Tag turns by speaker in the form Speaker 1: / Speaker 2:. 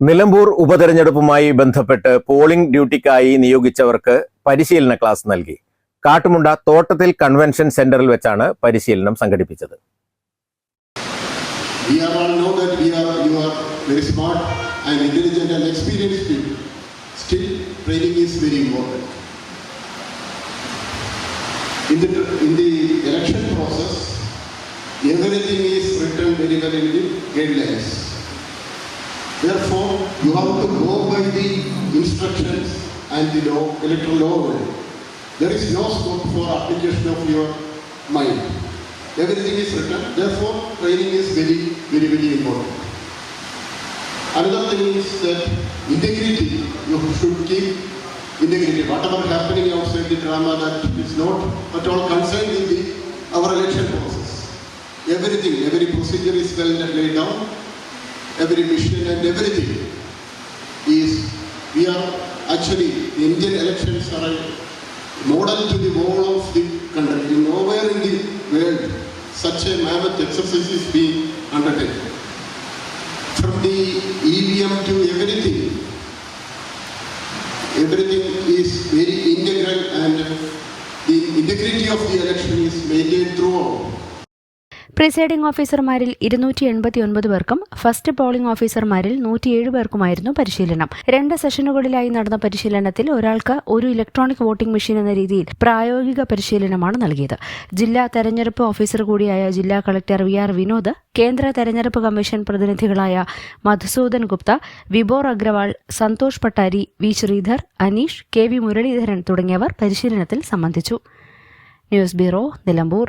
Speaker 1: നിലമ്പൂർ ഉപതെരഞ്ഞെടുപ്പുമായി ബന്ധപ്പെട്ട് പോളിംഗ് ഡ്യൂട്ടിക്കായി നിയോഗിച്ചവർക്ക് പരിശീലന ക്ലാസ് നൽകി കാട്ടുമുണ്ട തോട്ടത്തിൽ കൺവെൻഷൻ സെന്ററിൽ വെച്ചാണ് പരിശീലനം സംഘടിപ്പിച്ചത്.
Speaker 2: In the in the election process, everything is written very well in the guidelines. Therefore, you have to go by the instructions and the law, electoral law. There is no scope for application of your mind. Everything is written. Therefore, training is very, very, very important. Another thing is that integrity. You should keep integrity. Whatever happening outside the drama that is not at all concerned in the our election process. Everything, every procedure is well laid down. Every mission and everything is. We are actually the Indian elections are a model to the whole of the country. Nowhere in the world such a mammoth exercise is being undertaken. From the EVM to everything, everything is very integral and the integrity of the election is maintained throughout.
Speaker 3: Presiding ഓഫീസർമാരിൽ ഇരുന്നൂറ്റി എൺപത്തി ഒൻപത് പേർക്കും first polling ഓഫീസർമാരിൽ നൂറ്റിയേഴ് പേർക്കുമായിരുന്നു പരിശീലനം. രണ്ട് സെഷനുകളിലായി നടന്ന പരിശീലനത്തിൽ ഒരാൾക്ക് ഒരു ഇലക്ട്രോണിക് വോട്ടിംഗ് മെഷീൻ എന്ന രീതിയിൽ പ്രായോഗിക പരിശീലനമാണ് നൽകിയത്. ജില്ലാ തെരഞ്ഞെടുപ്പ് ഓഫീസർ കൂടിയായ ജില്ലാ കളക്ടർ വി ആർ വിനോദ് കേന്ദ്ര തെരഞ്ഞെടുപ്പ് commission പ്രതിനിധികളായ Madhusudan Gupta Vibor Agrawal Santhosh Pattari V Sreedhar Aneesh K V Muraleedharan തുടങ്ങിയവർ പരിശീലനത്തിൽ സംബന്ധിച്ചു. News bureau Nilambur.